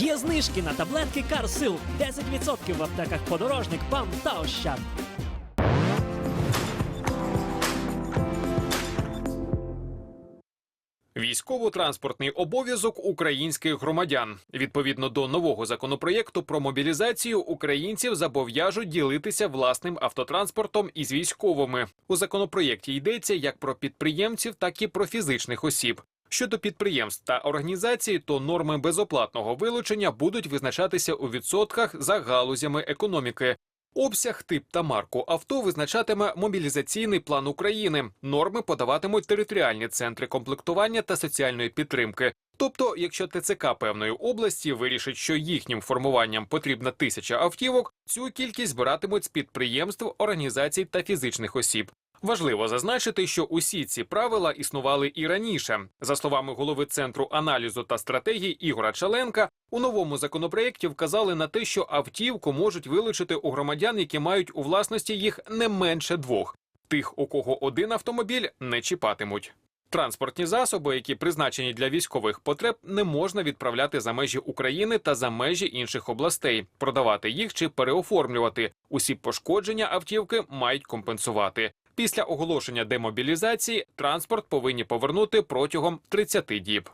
Є знижки на таблетки Карсил 10% в аптеках подорожник, ПАМ та Ощад. Військово-транспортний обов'язок українських громадян відповідно до нового законопроєкту про мобілізацію українців зобов'яжуть ділитися власним автотранспортом із військовими. У законопроєкті йдеться як про підприємців, так і про фізичних осіб. Щодо підприємств та організацій, то норми безоплатного вилучення будуть визначатися у відсотках за галузями економіки. Обсяг, тип та марку авто визначатиме мобілізаційний план України. Норми подаватимуть територіальні центри комплектування та соціальної підтримки. Тобто, якщо ТЦК певної області вирішить, що їхнім формуванням потрібна тисяча автівок, цю кількість збиратимуть з підприємств, організацій та фізичних осіб. Важливо зазначити, що усі ці правила існували і раніше. За словами голови центру аналізу та стратегії Ігора Чаленка, у новому законопроєкті вказали на те, що автівку можуть вилучити у громадян, які мають у власності їх не менше двох. Тих, у кого один автомобіль, не чіпатимуть. Транспортні засоби, які призначені для військових потреб, не можна відправляти за межі України та за межі інших областей, продавати їх чи переоформлювати. Усі пошкодження автівки мають компенсувати. Після оголошення демобілізації транспорт повинні повернути протягом 30 діб.